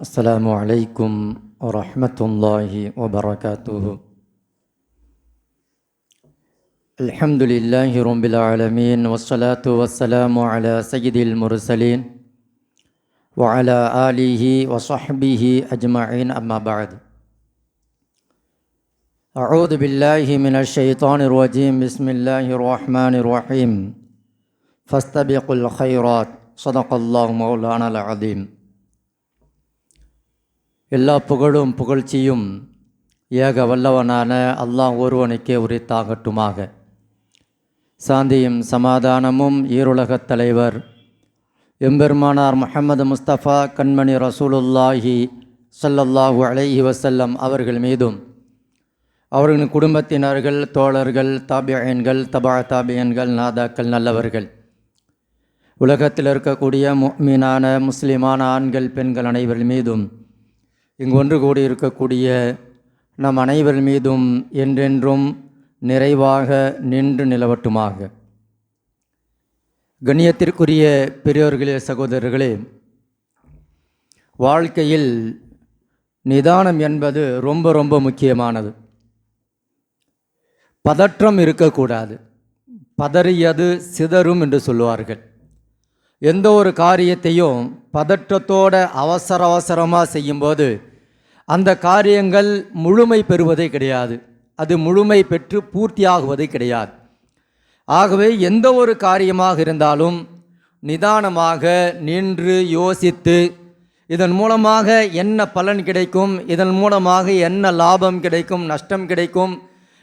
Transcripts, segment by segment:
السلام عليكم ورحمة الله وبركاته. الحمد لله رب العالمين والصلاة والسلام على سيد المرسلين وعلى آله وصحبه أجمعين. أما بعد أعوذ بالله من الشيطان الرجيم. بسم الله الرحمن الرحيم. فاستبقوا الخيرات. صدق الله مولانا العظيم. எல்லா புகழும் புகழ்ச்சியும் ஏக வல்லவனான அல்லாஹ் ஒருவனுக்கே உரித்தாகட்டுமாக. சாந்தியும் சமாதானமும் ஈருலகத் தலைவர் எம்பெருமானார் முஹம்மது முஸ்தபா கண்மணி ரசூலுல்லாஹி சல்லல்லாஹு அலைஹி வசல்லம் அவர்கள் மீதும் அவர்களின் குடும்பத்தினர்கள் தோழர்கள் தாபியன்கள் தபா தாபியன்கள் நாதாக்கள் நல்லவர்கள் உலகத்தில் இருக்கக்கூடிய மீனான முஸ்லிமான ஆண்கள் பெண்கள் அனைவர் மீதும் இங்கு ஒன்று கூடி இருக்கக்கூடிய நம் அனைவர் மீதும் என்றென்றும் நிறைவாக நின்று நிலவட்டுமாக. கண்ணியத்திற்குரிய பெரியோர்களே சகோதரர்களே வாழ்க்கையில் நிதானம் என்பது ரொம்ப ரொம்ப முக்கியமானது. பதற்றம் இருக்கக்கூடாது. பதறியது சிதறும் என்று சொல்லுவார்கள். எந்த ஒரு காரியத்தையும் பதற்றத்தோட அவசர அவசரமாக செய்யும்போது அந்த காரியங்கள் முழுமை பெறுவதே கிடையாது. அது முழுமை பெற்று பூர்த்தியாகுவதே கிடையாது. ஆகவே எந்த ஒரு காரியமாக இருந்தாலும் நிதானமாக நின்று யோசித்து இதன் மூலமாக என்ன பலன் கிடைக்கும் இதன் மூலமாக என்ன லாபம் கிடைக்கும் நஷ்டம் கிடைக்கும்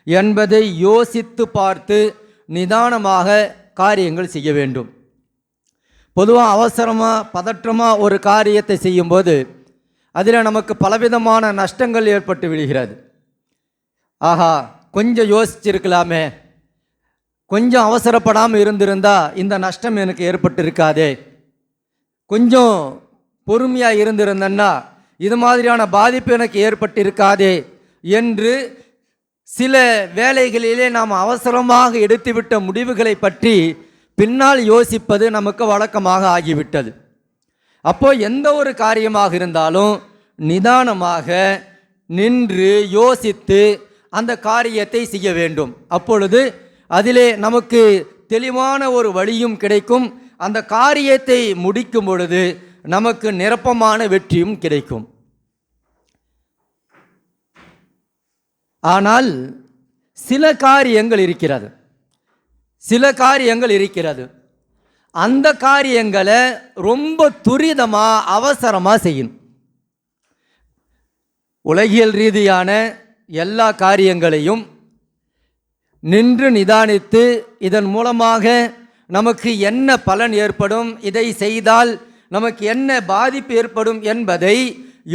என்பதை யோசித்து பார்த்து நிதானமாக காரியங்கள் செய்ய வேண்டும். பொதுவாக அவசரமாக பதற்றமாக ஒரு காரியத்தை செய்யும்போது அதில் நமக்கு பலவிதமான நஷ்டங்கள் ஏற்பட்டு விடுகிறது ஆஹா கொஞ்சம் யோசிச்சிருக்கலாமே. கொஞ்சம் அவசரப்படாமல் இருந்திருந்தா இந்த நஷ்டம் எனக்கு ஏற்பட்டிருக்காதே. கொஞ்சம் பொறுமையாக இருந்திருந்தேன்னா இது மாதிரியான பாதிப்பு எனக்கு ஏற்பட்டிருக்காதே என்று சில வேலைகளிலே நாம் அவசரமாக எடுத்துவிட்ட முடிவுகளை பற்றி பின்னால் யோசிப்பது நமக்கு வழக்கமாக ஆகிவிட்டது. அப்போ எந்த ஒரு காரியமாக இருந்தாலும் நிதானமாக நின்று யோசித்து அந்த காரியத்தை செய்ய வேண்டும். அப்பொழுது அதிலே நமக்கு தெளிவான ஒரு வழியும் கிடைக்கும். அந்த காரியத்தை முடிக்கும் பொழுது நமக்கு நிரப்பமான வெற்றியும் கிடைக்கும். ஆனால் சில காரியங்கள் இருக்கிறது. சில காரியங்கள் இருக்கிறது. அந்த காரியங்களை ரொம்ப துரிதமாக அவசரமாக செய்யணும். உலகியல் ரீதியான எல்லா காரியங்களையும் நின்று நிதானித்து இதன் மூலமாக நமக்கு என்ன பலன் ஏற்படும் இதை செய்தால் நமக்கு என்ன பாதிப்பு ஏற்படும் என்பதை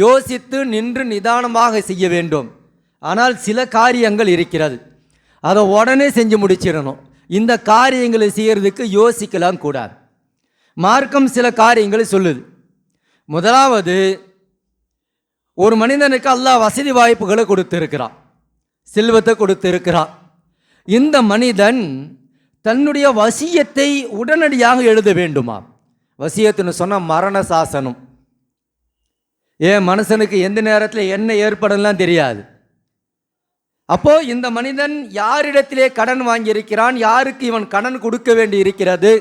யோசித்து நின்று நிதானமாக செய்ய வேண்டும். ஆனால் சில காரியங்கள் இருக்கிறது. அதை உடனே செஞ்சு முடிச்சிடணும். இந்த காரியங்களை செய்கிறதுக்கு யோசிக்கலாம் கூடாது. மார்க்கம் சில காரியங்களை சொல்லுது. முதலாவது ஒரு மனிதனுக்கு அல்லாஹ் வசதி வாய்ப்புகளை கொடுத்திருக்கிறான். செல்வத்தை கொடுத்திருக்கிறான். இந்த மனிதன் தன்னுடைய வசியத்தை உடனடியாக எழுத வேண்டுமா வசியத்துன்னு சொன்ன மரண சாசனம். ஏன் மனுஷனுக்கு எந்த நேரத்தில் என்ன ஏற்படலாம் தெரியாது. அப்போ இந்த மனிதன் யாரிடத்திலே கடன் வாங்கியிருக்கிறான்? யாருக்கு இவன் கடன் கொடுக்க வேண்டி இருக்கிறது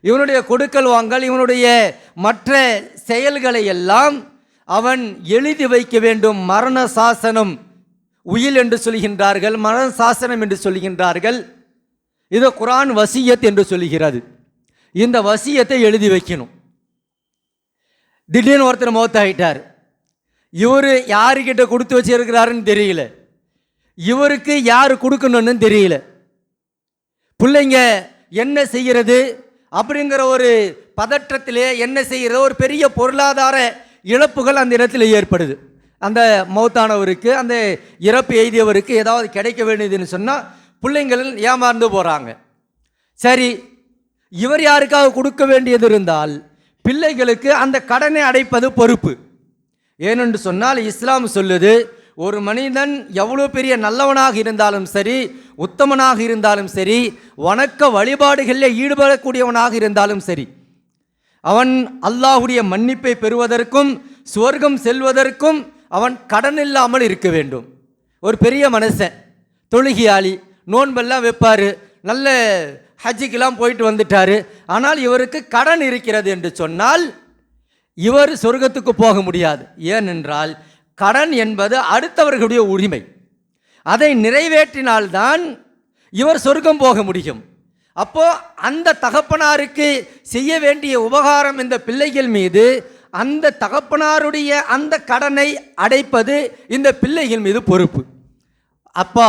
இவனுடைய கொடுக்கல் வாங்கல் இவனுடைய மற்ற செயல்களை எல்லாம் அவன் எழுதி வைக்க வேண்டும். மரண சாசனம் உயில் என்று சொல்கின்றார்கள் மரண சாசனம் என்று சொல்கின்றார்கள். இது குரான் வசியத் என்று சொல்கிறது. இந்த வசியத்தை எழுதி வைக்கணும். திடீர்னு ஒருத்தர் மௌத்தாயிட்டார். இவர் யாருக்கிட்ட கொடுத்து வச்சிருக்கிறாருன்னு தெரியல. இவருக்கு யார் கொடுக்கணும்னு தெரியல. பிள்ளைங்க என்ன செய்கிறது அப்படிங்கிற ஒரு பதற்றத்திலே என்ன செய்கிறது ஒரு பெரிய பொருளாதார இழப்புகள் அந்த இடத்துல ஏற்படுது. அந்த மௌத்தானவருக்கு அந்த இறப்பு எய்தியவருக்கு ஏதாவது கிடைக்க வேண்டியதுன்னு சொன்னால் பிள்ளைங்கள் ஏமாந்து போகிறாங்க சரி இவர் யாருக்காக கொடுக்க வேண்டியது இருந்தால் பிள்ளைகளுக்கு அந்த கடனை அடைப்பது பொறுப்பு. ஏனென்று சொன்னால் இஸ்லாம் சொல்லுது ஒரு மனிதன் எவ்வளோ பெரிய நல்லவனாக இருந்தாலும் சரி உத்தமனாக இருந்தாலும் சரி வணக்க வழிபாடுகளில் ஈடுபடக்கூடியவனாக இருந்தாலும் சரி அவன் அல்லாஹுடைய மன்னிப்பை பெறுவதற்கும் சுவர்க்கம் செல்வதற்கும் அவன் கடன் இல்லாமல் இருக்க வேண்டும். ஒரு பெரிய மனுஷன் தொழுகியாளி நோன்பெல்லாம் வைப்பார் நல்ல ஹஜ்ஜிக்கெல்லாம் போயிட்டு வந்துட்டாரு ஆனால் இவருக்கு கடன் இருக்கிறது என்று சொன்னால் இவர் சொர்க்கத்துக்கு போக முடியாது. ஏனென்றால் கடன் என்பது அடுத்தவர்களுடைய உரிமை. அதை நிறைவேற்றினால்தான் இவர் சொர்க்கம் போக முடியும். அப்போ அந்த தகப்பனாருக்கு செய்ய வேண்டிய உபகாரம் இந்த பிள்ளைகள் மீது அந்த தகப்பனாருடைய அந்த கடனை அடைப்பது இந்த பிள்ளைகள் மீது பொறுப்பு. அப்பா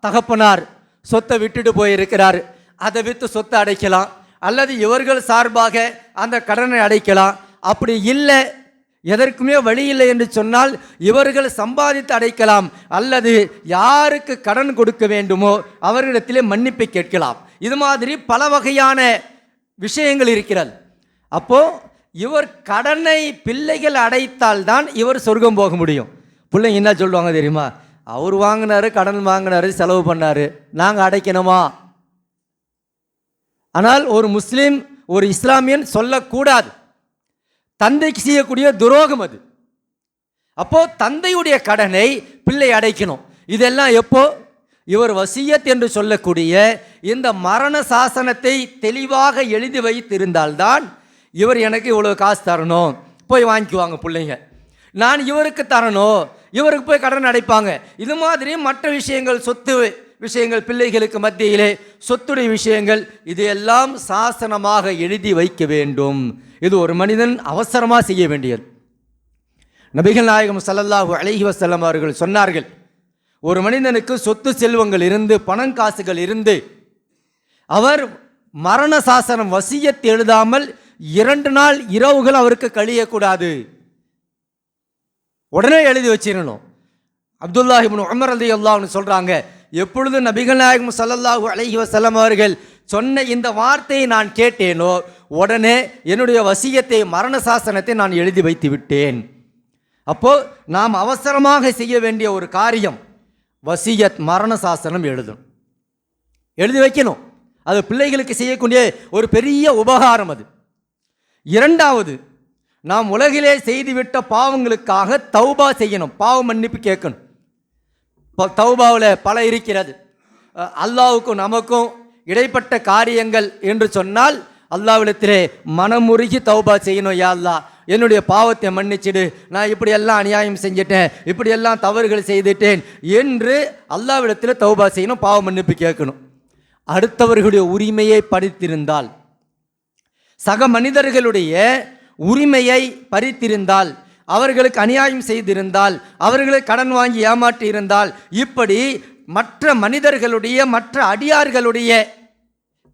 தகப்பனார் சொத்தை விட்டுட்டு போயிருக்கிறார். அதை விற்று சொத்தை அடைக்கலாம். அல்லது இவர்கள் சார்பாக அந்த கடனை அடைக்கலாம். அப்படி இல்லை எதற்குமே வழி இல்லை என்று சொன்னால் இவர்கள் சம்பாதித்து அடைக்கலாம் அல்லது யாருக்கு கடன் கொடுக்க வேண்டுமோ அவர்களிடத்திலே மன்னிப்பை கேட்கலாம். இது மாதிரி பல வகையான விஷயங்கள் இருக்கிறது. அப்போ இவர் கடனை பிள்ளைகள் அடைத்தால்தான் இவர் சொர்க்கம் போக முடியும். பிள்ளைங்க என்ன சொல்லுவாங்க தெரியுமா? அவர் வாங்கினாரு கடன் வாங்கினாரு செலவு பண்ணார். நாங்கள் அடைக்கணுமா? ஆனால் ஒரு முஸ்லீம் ஒரு இஸ்லாமியன் சொல்லக்கூடாது. தந்தைக்கு செய்யக்கூடிய துரோகம் அது. அப்போது தந்தையுடைய கடனை பிள்ளை அடைக்கணும். இதெல்லாம் எப்போ? இவர் வசியத் என்று சொல்லக்கூடிய இந்த மரண சாசனத்தை தெளிவாக எழுதி வைத்திருந்தால்தான் இவர் எனக்கு இவ்வளோ காசு தரணும். போய் வாங்கிக்குவாங்க பிள்ளைங்க. நான் இவருக்கு தரணும். இவருக்கு போய் கடன் அடைப்பாங்க. இது மாதிரி மற்ற விஷயங்கள் சொத்து விஷயங்கள் பிள்ளைகளுக்கு மத்தியிலே சொத்துடைய விஷயங்கள் இதையெல்லாம் சாசனமாக எழுதி வைக்க வேண்டும். இது ஒரு மனிதன் அவசரமாக செய்ய வேண்டியது. நபிகள் நாயகம் சல்லல்லாஹு அலைஹி வசல்லம் அவர்கள் சொன்னார்கள் ஒரு மனிதனுக்கு சொத்து செல்வங்கள் இருந்து பணம் காசுகள் இருந்து அவர் மரண சாசனம் வசியத் எழுதாமல் இரண்டு நாள் இரவுகள் அவருக்கு கழியக்கூடாது. உடனே எழுதி வச்சிடணும் அப்துல்லாஹிபின் உமர் அலி அல்லாஹ்னு சொல்கிறாங்க எப்பொழுது நபிகள் நாயகம் சல்லல்லாஹு அலஹி வசல்லம் அவர்கள் சொன்ன இந்த வார்த்தையை நான் கேட்டேனோ உடனே என்னுடைய வசியத்தை மரண சாசனத்தை நான் எழுதி வைத்து விட்டேன். அப்போ நாம் அவசரமாக செய்ய வேண்டிய ஒரு காரியம் வசியத் மரண சாசனம் எழுதும். எழுதி வைக்கணும். அது பிள்ளைகளுக்கு செய்யக்கூடிய ஒரு பெரிய உபகாரம் அது. இரண்டாவது நாம் உலகிலே செய்துவிட்ட பாவங்களுக்காக தௌபா செய்யணும். பாவ மன்னிப்பு கேட்கணும். தௌபாவில் பல இருக்கிறது. அல்லாவுக்கும் நமக்கும் இடைப்பட்ட காரியங்கள் என்று சொன்னால் அல்லாவிடத்திலே மனமுருகி தௌபா செய்யணும் யா அல்லா. என்னுடைய பாவத்தை மன்னிச்சிடு. நான் இப்படியெல்லாம் அநியாயம் செஞ்சிட்டேன். இப்படியெல்லாம் தவறுகள் செய்துட்டேன் என்று அல்லாவிடத்தில் தௌபா செய்யணும் பாவ மன்னிப்பு கேட்கணும். அடுத்தவர்களுடைய உரிமையை படித்திருந்தால் சக மனிதர்களுடைய உரிமையை பறித்திருந்தால் அவர்களுக்கு அநியாயம் செய்திருந்தால் அவர்களை கடன் வாங்கி ஏமாற்றி இருந்தால் இப்படி மற்ற மனிதர்களுடைய மற்ற அடியார்களுடைய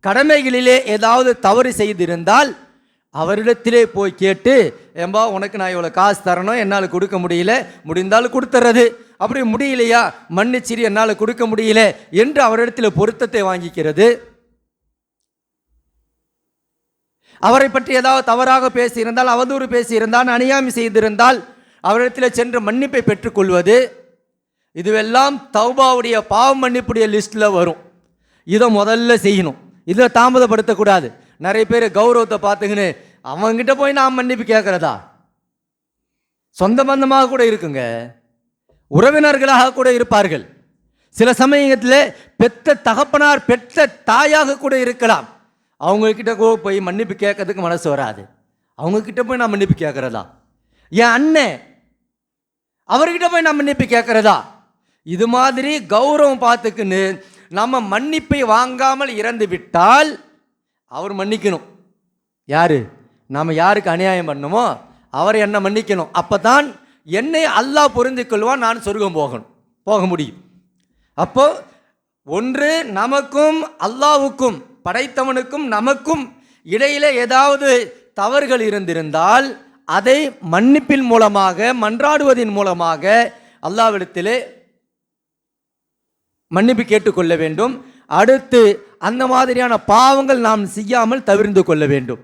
கடமைகளிலே ஏதாவது தவறு செய்திருந்தால் அவரிடத்திலே போய் கேட்டு ஏம்பா உனக்கு நான் இவ்வளோ காசு தரணும் என்னால் கொடுக்க முடியல. முடிந்தாலும் கொடுத்துறது. அப்படி முடியலையா? மன்னிச்சிரி என்னால் கொடுக்க முடியல. என்று அவரிடத்தில் பொருத்தத்தை வாங்கிக்கிறது. அவரை பற்றி ஏதாவது தவறாக பேசியிருந்தால் அவதூறு பேசியிருந்தால் அநியாயம் செய்திருந்தால் அவரிடத்தில் சென்று மன்னிப்பை பெற்றுக்கொள்வது இதுவெல்லாம் தௌபாவுடைய பாவம் மன்னிப்புடைய லிஸ்ட்டில் வரும். இதை முதல்ல செய்யணும். இதை தாமதப்படுத்தக்கூடாது. நிறைய பேர் கௌரவத்தை பார்த்துக்கின்னு அவங்ககிட்ட போய் நான் மன்னிப்பு கேட்குறதா? சொந்த பந்தமாக கூட இருக்குங்க. உறவினர்களாக கூட இருப்பார்கள். சில சமயத்தில் பெத்த தகப்பனார் பெற்ற தாயாக கூட இருக்கலாம். அவங்கக்கிட்ட கூட போய் மன்னிப்பு கேட்கறதுக்கு மனசு வராது. அவங்கக்கிட்ட போய் நான் மன்னிப்பு கேட்குறதா? என் அண்ணன் அவர்கிட்ட போய் நான் மன்னிப்பு கேட்குறதா? இது மாதிரி கௌரவம் பார்த்துக்குன்னு நம்ம மன்னிப்பை வாங்காமல் இறந்து விட்டால் அவர் மன்னிக்கணும். யார்? நாம் யாருக்கு அநியாயம் பண்ணணுமோ அவர் என்னை மன்னிக்கணும்? அப்போ தான் என்னை அல்லாஹ் புரிந்து கொள்வான் நான் சொர்க்கம் போகணும். போக முடியும். அப்போ ஒன்று நமக்கும் அல்லாவுக்கும் படைத்தவனுக்கும் நமக்கும் இடையிலே ஏதாவது தவறுகள் இருந்திருந்தால் அதை மன்னிப்பின் மூலமாக மன்றாடுவதின் மூலமாக அல்லாவிடத்திலே மன்னிப்பு கேட்டுக்கொள்ள வேண்டும். அடுத்து அந்த மாதிரியான பாவங்கள் நாம் செய்யாமல் தவிர்ந்து கொள்ள வேண்டும்.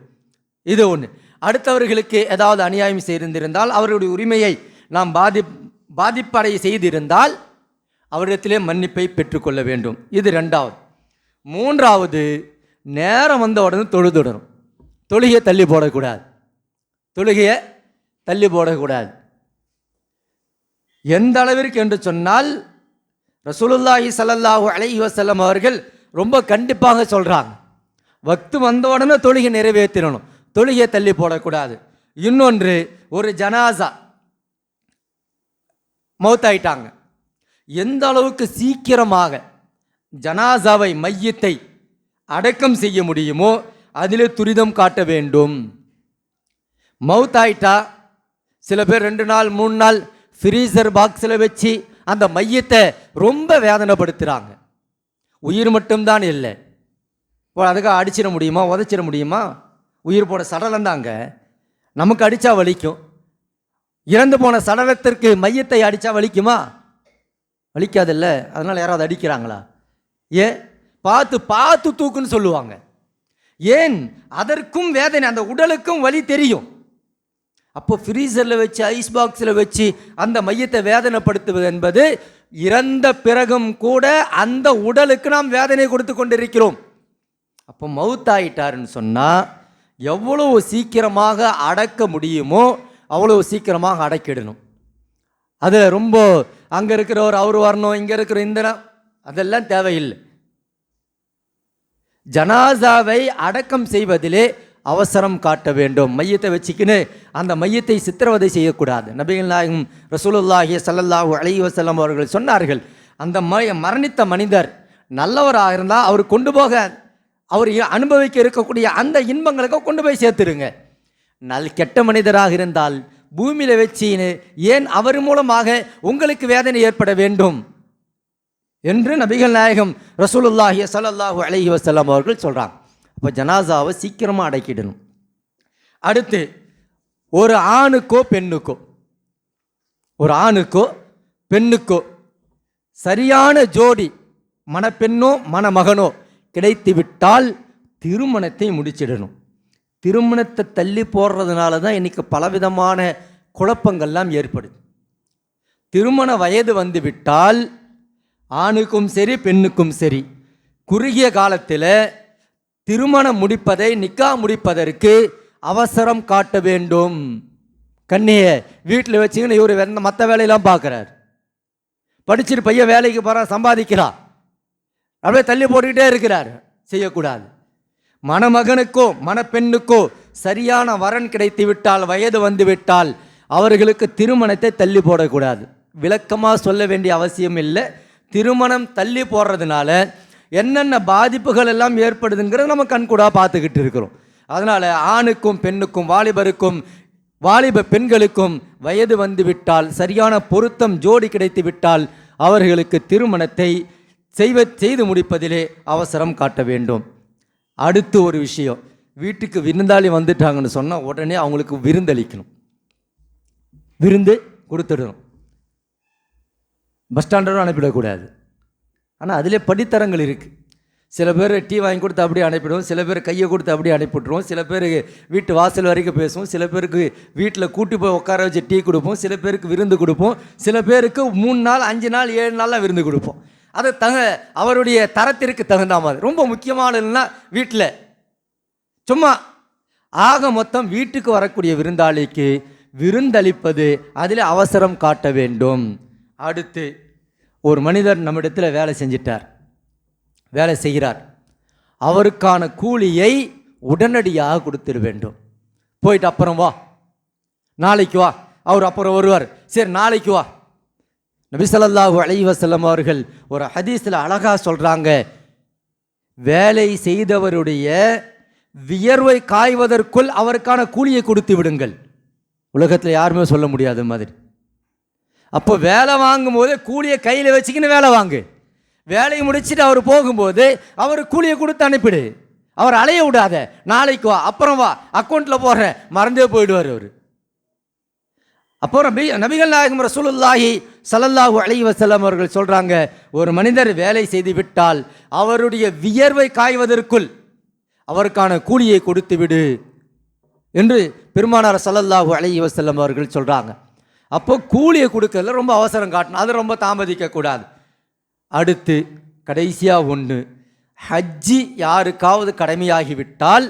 இது ஒன்று அடுத்தவர்களுக்கு ஏதாவது அநியாயம் செய்திருந்திருந்தால் அவர்களுடைய உரிமையை நாம் பாதி பாதிப்படைய செய்திருந்தால் அவரிடத்திலே மன்னிப்பை பெற்றுக்கொள்ள வேண்டும். இது ரெண்டாவது. மூன்றாவது நேரம் வந்த உடனே தொழுதுடணும் தொழுகையை தள்ளி போடக்கூடாது. தொழுகையை தள்ளி போடக்கூடாது. எந்த அளவிற்கு என்று சொன்னால் ரசூலுல்லாஹி ஸல்லல்லாஹு அலஹி வசல்லம் அவர்கள் ரொம்ப கண்டிப்பாக சொல்கிறாங்க வக்து வந்த உடனே தொழுகை நிறைவேற்றிடணும் தொழுகையை தள்ளி போடக்கூடாது. இன்னொன்று ஒரு ஜனாசா மௌத்தாயிட்டாங்க. எந்த அளவுக்கு சீக்கிரமாக ஜனாசாவை மையத்தை அடக்கம் செய்ய முடியுமோ அதிலே துரிதம் காட்ட வேண்டும். மவுத் சில பேர் ரெண்டு நாள் மூணு நாள் ஃப்ரீசர் பாக்ஸில் வச்சு அந்த மையத்தை ரொம்ப வேதனைப்படுத்துகிறாங்க உயிர் மட்டும்தான் இல்லை. இப்போ அதுக்காக அடிச்சிட முடியுமா? உதச்சிட முடியுமா? உயிர் போன சடலம் தாங்க நமக்கு அடித்தா வலிக்கும். இறந்து போன சடலத்திற்கு மையத்தை அடித்தா வலிக்குமா? வலிக்காதில்ல. அதனால் யாராவது அடிக்கிறாங்களா? ஏன் பார்த்து பார்த்து தூக்குன்னு சொல்லுவாங்க. ஏன்? அதற்கும் வேதனை அந்த உடலுக்கும் வலி தெரியும். அப்போ ஃப்ரீசரில் வச்சு ஐஸ் பாக்ஸில் வச்சு அந்த மையத்தை வேதனைப்படுத்துவது என்பது இறந்த பிறகும் கூட அந்த உடலுக்கு நாம் வேதனை கொடுத்து கொண்டிருக்கிறோம். அப்போ மவுத்தாயிட்டாருன்னு சொன்னால் எவ்வளவு சீக்கிரமாக அடக்க முடியுமோ அவ்வளவு சீக்கிரமாக அடக்கிடணும். அது ரொம்ப அங்கே இருக்கிறவர் அவர் வரணும் இங்கே இருக்கிற இந்த அதெல்லாம் தேவையில்லை. ஜனாசாவை அடக்கம் செய்வதிலே அவசரம் காட்ட வேண்டும். மையத்தை வச்சுக்கின்னு அந்த மையத்தை சித்திரவதை செய்யக்கூடாது. நபிகள் நாயகம் ரசூலுல்லாஹி சல்லல்லாஹூ அலைஹி வஸல்லம் அவர்கள் சொன்னார்கள் அந்த மய மரணித்த மனிதர் நல்லவராக இருந்தால் அவர் கொண்டு போக அவர் அனுபவிக்க இருக்கக்கூடிய அந்த இன்பங்களுக்கு கொண்டு போய் சேர்த்துருங்க. நல் கெட்ட மனிதராக இருந்தால் பூமியில் வச்சின்னு ஏன் அவர் மூலமாக உங்களுக்கு வேதனை ஏற்பட வேண்டும்? என்று நபிகள் நாயகம் ரசூலுல்லாஹி சல்லாஹூ அலைஹி வஸல்லம் அவர்கள் சொல்கிறாங்க அப்போ ஜனாசாவை சீக்கிரமாக அடக்கிடணும். அடுத்து ஒரு ஆணுக்கோ பெண்ணுக்கோ. ஒரு ஆணுக்கோ பெண்ணுக்கோ. சரியான ஜோடி மணப்பெண்ணோ மணமகனோ கிடைத்து விட்டால் திருமணத்தை முடிச்சிடணும். திருமணத்தை தள்ளி போடுறதுனால தான் இன்றைக்கி பலவிதமான குழப்பங்கள்லாம் ஏற்படுது. திருமண வயது வந்துவிட்டால் ஆணுக்கும் சரி பெண்ணுக்கும் சரி. குறுகிய காலத்தில் திருமணம் முடிப்பதை நிக்கா முடிப்பதற்கு அவசரம் காட்ட வேண்டும். கண்ணிய வீட்டில் வச்சுக்கின்னு இவர் மற்ற வேலையெல்லாம் பார்க்குறார். படிச்சுட்டு பையன் வேலைக்கு போகிறான் சம்பாதிக்கிறான். அப்படியே தள்ளி போட்டுக்கிட்டே இருக்கிறார். செய்யக்கூடாது. மணமகனுக்கோ மணப்பெண்ணுக்கோ சரியான வரன் கிடைத்து விட்டால் வயது வந்து விட்டால் அவர்களுக்கு திருமணத்தை தள்ளி போடக்கூடாது. விளக்கமாக சொல்ல வேண்டிய அவசியம் இல்லை. திருமணம் தள்ளி போடுறதுனால என்னென்ன பாதிப்புகள் எல்லாம் ஏற்படுதுங்கிறத நம்ம கண்கூடா பார்த்துக்கிட்டு இருக்கிறோம். அதனால் ஆணுக்கும் பெண்ணுக்கும் வாலிபருக்கும் வாலிப பெண்களுக்கும் வயது வந்து விட்டால் சரியான பொருத்தம் ஜோடி கிடைத்து விட்டால் அவர்களுக்கு திருமணத்தை செய்வ செய்து முடிப்பதிலே அவசரம் காட்ட வேண்டும். அடுத்து ஒரு விஷயம். வீட்டுக்கு விருந்தாளி வந்துட்டாங்கன்னு சொன்னால் உடனே அவங்களுக்கு விருந்தளிக்கணும். விருந்து கொடுத்துடணும். பஸ் ஸ்டாண்டர்டும் அனுப்பிடக்கூடாது. ஆனால் அதிலே படித்தரங்கள் இருக்குது சில பேர் டீ வாங்கி கொடுத்து அப்படியே அனுப்பிடுவோம் சில பேர் கையை கொடுத்து அப்படியே அனுப்பிவிட்ருவோம் சில பேர் வீட்டு வாசல் வரைக்கும் பேசுவோம் சில பேருக்கு வீட்டில் கூட்டி போய் உட்கார வச்சு டீ கொடுப்போம் சில பேருக்கு விருந்து கொடுப்போம் சில பேருக்கு மூணு நாள் அஞ்சு நாள் ஏழு நாளில் விருந்து கொடுப்போம். அது தக அவருடைய தரத்திற்கு தகுந்த மாதிரி. ரொம்ப முக்கியமானதுன்னா வீட்டில் சும்மா ஆக மொத்தம் வீட்டுக்கு வரக்கூடிய விருந்தாளிக்கு விருந்தளிப்பது அதில் அவசரம் காட்ட வேண்டும். அடுத்து ஒரு மனிதர் நம்மிடத்தில் வேலை செஞ்சிட்டார். வேலை செய்கிறார். அவருக்கான கூலியை உடனடியாக கொடுத்துட வேண்டும். போயிட்டு அப்புறம் வா. நாளைக்கு வா. அவர் அப்புறம் வருவார். சரி நாளைக்கு வா. நபிசல்லாஹு அலைவசல்லம் அவர்கள் ஒரு ஹதீஸில் அழகாக சொல்கிறாங்க வேலை செய்தவருடைய வியர்வை காய்வதற்குள் அவருக்கான கூலியை கொடுத்து விடுங்கள். உலகத்தில் யாருமே சொல்ல முடியாத மாதிரி. அப்போ வேலை வாங்கும் போதே கூலியை கையில் வச்சுக்கின்னு வேலை வாங்கு. வேலையை முடிச்சுட்டு அவர் போகும்போது அவர் கூலியை கொடுத்து அனுப்பிடு. அவர் அலைய விடாத. நாளைக்கு வா அப்புறம் வா அக்கௌண்ட்டில் போடுறேன் மறந்தே போயிடுவார் அவர். அப்போ நபி நபிகள் நாயகம் ரசூலுல்லாஹி ஸல்லல்லாஹு அலைஹி வசலம் அவர்கள் சொல்கிறாங்க ஒரு மனிதர் வேலை செய்து விட்டால் அவருடைய வியர்வை காய்வதற்குள் அவருக்கான கூலியை கொடுத்து விடு என்று பெருமானார் ஸல்லல்லாஹு அலைஹி வசல்லம் அவர்கள் சொல்கிறாங்க அப்போ கூலியை கொடுக்கறதுல ரொம்ப அவசரம் காட்டணும். அது ரொம்ப தாமதிக்கக்கூடாது. அடுத்து கடைசியாக ஒன்று ஹஜ்ஜி யாருக்காவது கடமையாகிவிட்டால்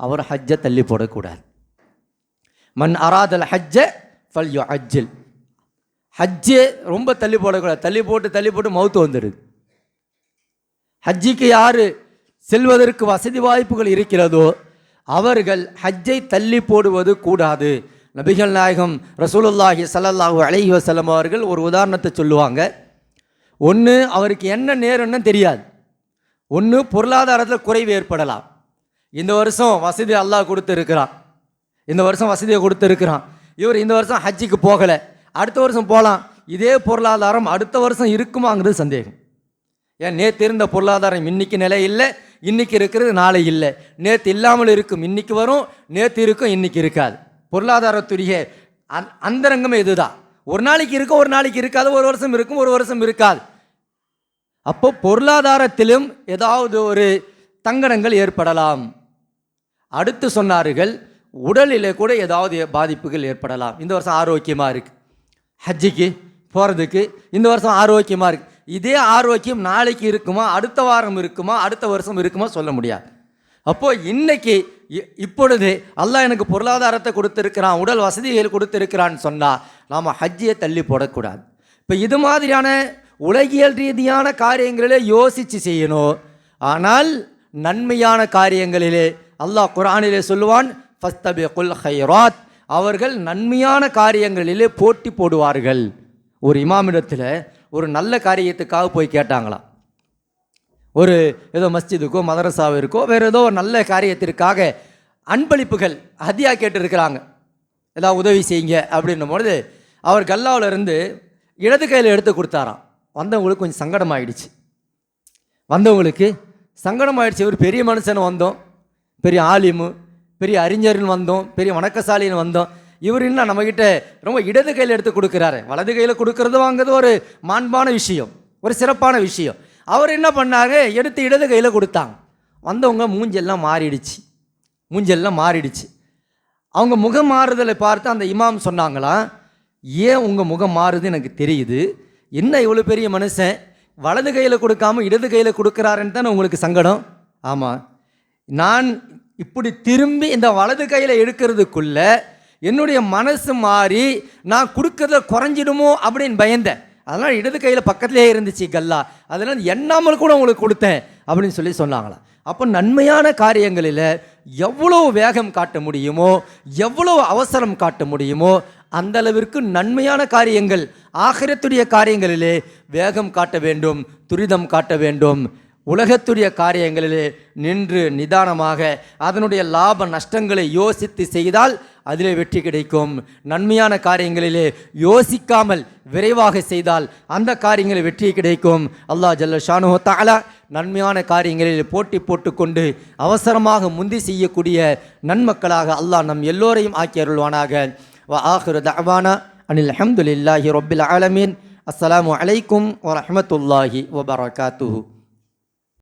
அவர் ஹஜ்ஜை தள்ளி போடக்கூடாது. மண் அராதல் ஹஜ்ஜ ஃபல் யு ஹஜ்ஜில் ஹஜ்ஜே ரொம்ப தள்ளி போடக்கூடாது. தள்ளி போட்டு தள்ளி போட்டு மவுத்து வந்துடுது ஹஜ்ஜிக்கு யார் செல்வதற்கு வசதி வாய்ப்புகள் இருக்கிறதோ அவர்கள் ஹஜ்ஜை தள்ளி போடுவது கூடாது. நபிகள் நாயகம் ரசூலுல்லாஹி சல்லல்லாஹூ அலஹி வசலம் அவர்கள் ஒரு உதாரணத்தை சொல்லுவாங்க. ஒன்று அவருக்கு என்ன நேரம்னு தெரியாது. ஒன்று பொருளாதாரத்தில் குறைவு ஏற்படலாம். இந்த வருஷம் வசதி அல்லாஹ் கொடுத்துருக்கிறான். இந்த வருஷம் வசதியை கொடுத்துருக்கிறான். இவர் இந்த வருஷம் ஹஜ்ஜிக்கு போகலை. அடுத்த வருஷம் போகலாம் இதே பொருளாதாரம் அடுத்த வருஷம் இருக்குமாங்கிறது சந்தேகம். ஏன் நேற்று இருந்த பொருளாதாரம் இன்னைக்கு நிலை இல்லை இன்னைக்கு இருக்கிறது நாளை இல்லை. நேற்று இல்லாமல் இருக்கும் இன்னைக்கு வரும் நேற்று இருக்கும் இன்னைக்கு இருக்காது. பொருளாதாரத்துடைய அந் அந்தரங்கமே இதுதான் ஒரு நாளைக்கு இருக்கும் ஒரு நாளைக்கு இருக்காது ஒரு வருஷம் இருக்கும் ஒரு வருஷம் இருக்காது. அப்போ பொருளாதாரத்திலும் ஏதாவது ஒரு தங்கடங்கள் ஏற்படலாம். அடுத்து சொன்னார்கள் உடலில் கூட ஏதாவது பாதிப்புகள் ஏற்படலாம். இந்த வருஷம் ஆரோக்கியமாக இருக்குது ஹஜ்ஜிக்கு போகிறதுக்கு இந்த வருஷம் ஆரோக்கியமாக இருக்குது இதே ஆரோக்கியம் நாளைக்கு இருக்குமா அடுத்த வாரம் இருக்குமா அடுத்த வருஷம் இருக்குமா சொல்ல முடியாது. அப்போது இன்னைக்கு இப்பொழுது அல்லாஹ் எனக்கு பொருளாதாரத்தை கொடுத்துருக்கிறான் உடல் வசதிகள் கொடுத்துருக்கிறான்னு சொன்னால் நாம் ஹஜ்ஜியை தள்ளி போடக்கூடாது. இப்போ இது மாதிரியான உலகியல் ரீதியான காரியங்களிலே யோசித்து செய்யணும். ஆனால் நன்மையான காரியங்களிலே அல்லாஹ் குரானிலே சொல்லுவான் ஃபஸ்தபிகுல் ஹைராத் அவர்கள் நன்மையான காரியங்களிலே போட்டி போடுவார்கள். ஒரு இமாமிடத்தில் ஒரு நல்ல காரியத்துக்காக போய் கேட்டாங்களாம். ஒரு ஏதோ மஸ்ஜிதுக்கோ மதரசாவிற்கோ வேறு ஏதோ ஒரு நல்ல காரியத்திற்காக அன்பளிப்புகள் ஹதியாக கேட்டிருக்கிறாங்க. ஏதாவது உதவி செய்யுங்க அப்படின்னும் பொழுது அவர் கல்லாவுல இருந்து இடது கையில் எடுத்து கொடுத்தாராம். வந்தவங்களுக்கு கொஞ்சம் சங்கடமாயிடுச்சு. வந்தவங்களுக்கு சங்கடமாயிடுச்சு. ஒரு பெரிய மனுஷன் வந்தோம். பெரிய ஆலிமு பெரிய அறிஞர்னு வந்தோம். பெரிய வணக்கசாலின்னு வந்தோம். இவர் என்ன நம்மக்கிட்ட ரொம்ப இடது கையில் எடுத்து கொடுக்குறாரு. வலது கையில் கொடுக்கறது வாங்குறது ஒரு மாண்பான விஷயம். ஒரு சிறப்பான விஷயம். அவர் என்ன பண்ணாங்க எடுத்து இடது கையில் கொடுத்தாங்க. வந்தவங்க மூஞ்செல்லாம் மாறிடுச்சு. மூஞ்செல்லாம் மாறிடுச்சு. அவங்க முகம் மாறுதலை பார்த்து அந்த இமாம் சொன்னாங்களாம் ஏன் உங்கள் முகம் மாறுது எனக்கு தெரியுது. என்ன இவ்வளோ பெரிய மனுஷன்? வலது கையில் கொடுக்காம இடது கையில் கொடுக்குறாருன்னு தானே உங்களுக்கு சங்கடம்? ஆமாம் நான் இப்படி திரும்பி இந்த வலது கையில் எடுக்கிறதுக்குள்ளே என்னுடைய மனசு மாறி நான் கொடுக்கறத குறைஞ்சிடுமோ அப்படின்னு பயந்தேன். அதனால் இடது கையில் பக்கத்துலேயே இருந்துச்சு கல்லா அதனால் எண்ணாமல் கூட உங்களுக்கு கொடுத்தேன் அப்படின்னு சொல்லி சொன்னாங்களாம். அப்போ நன்மையான காரியங்களில் எவ்வளோ வேகம் காட்ட முடியுமோ எவ்வளோ அவசரம் காட்ட முடியுமோ அந்த அளவிற்கு நன்மையான காரியங்கள் ஆகிரத்துடைய காரியங்களிலே வேகம் காட்ட வேண்டும் துரிதம் காட்ட வேண்டும். உலகத்துடைய காரியங்களிலே நின்று நிதானமாக அதனுடைய லாப நஷ்டங்களை யோசித்து செய்தால் அதிலே வெற்றி கிடைக்கும். நன்மையான காரியங்களிலே யோசிக்காமல் விரைவாக செய்தால் அந்த காரியங்களில் வெற்றி கிடைக்கும். அல்லாஹ் ஜல்ல ஷானு தாலா நன்மையான காரியங்களில் போட்டி போட்டுக்கொண்டு அவசரமாக முந்தி செய்யக்கூடிய நன்மக்களாக அல்லாஹ் நம் எல்லோரையும் ஆக்கி அருள்வானாக. வ ஆஹிரு தஅவானா அனில் அஹமதுல்லாஹி ரொபில் ஆலமீன். அஸ்லாம் வலைக்கும் வரமத்துல்லாஹி வபரகாத்துஹு